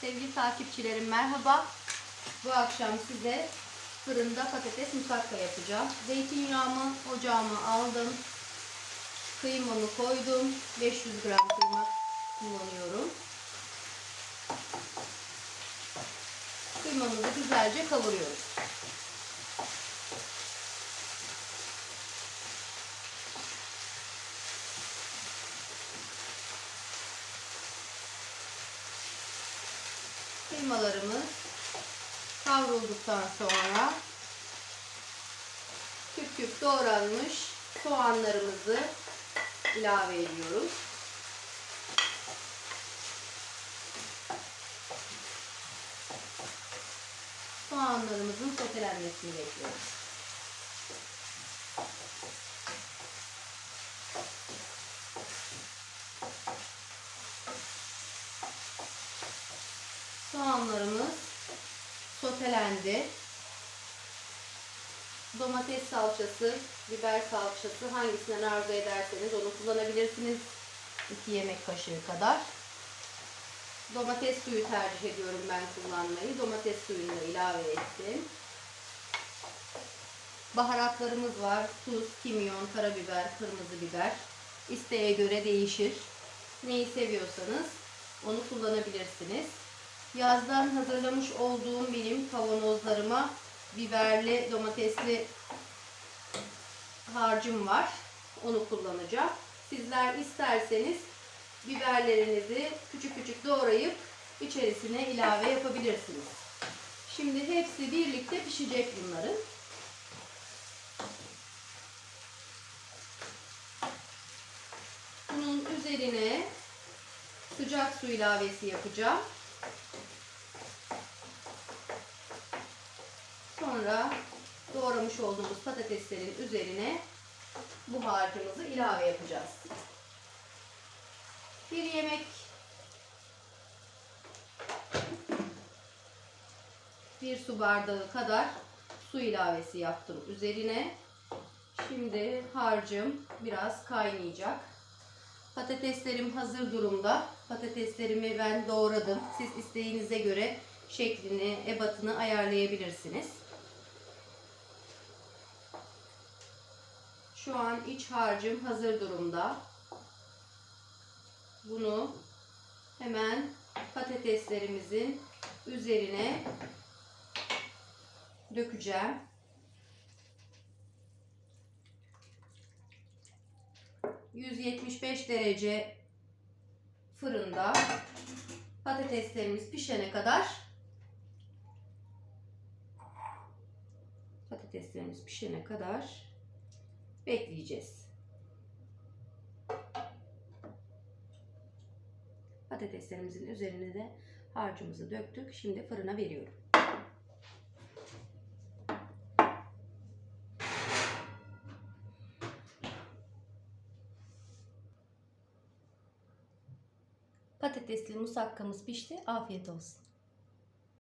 Sevgili takipçilerim merhaba. Bu akşam size fırında patates musakka yapacağım. Zeytinyağımı ocağıma aldım. Kıymamı koydum. 500 gram kıyma kullanıyorum. Kıymamızı güzelce kavuruyoruz. Kıymalarımız kavrulduktan sonra küp küp doğranmış soğanlarımızı ilave ediyoruz. Soğanlarımızın sotelenmesini bekliyoruz. Soğanlarımız sotelendi. Domates salçası, biber salçası hangisinden arzu ederseniz onu kullanabilirsiniz. 2 yemek kaşığı kadar. Domates suyu tercih ediyorum ben kullanmayı. Domates suyunu da ilave ettim. Baharatlarımız var. Tuz, kimyon, karabiber, kırmızı biber. İsteğe göre değişir. Neyi seviyorsanız onu kullanabilirsiniz. Yazdan hazırlamış olduğum benim kavanozlarıma biberli, domatesli harcım var. Onu kullanacağım. Sizler isterseniz biberlerinizi küçük küçük doğrayıp içerisine ilave yapabilirsiniz. Şimdi hepsi birlikte pişecek bunların. Bunun üzerine sıcak su ilavesi yapacağım. Sonra doğramış olduğumuz patateslerin üzerine bu harcımızı ilave yapacağız. Bir yemek bir su bardağı kadar su ilavesi yaptım üzerine. Şimdi harcım biraz kaynayacak. Patateslerim hazır durumda. Patateslerimi ben doğradım. Siz isteğinize göre şeklini, ebatını ayarlayabilirsiniz. Şu an iç harcım hazır durumda. Bunu hemen patateslerimizin üzerine dökeceğim. ...175 derece fırında patateslerimiz pişene kadar patateslerimiz pişene kadar bekleyeceğiz. Patateslerimizin üzerine de harcımızı döktük. Şimdi fırına veriyorum. Patatesli musakkamız pişti. Afiyet olsun.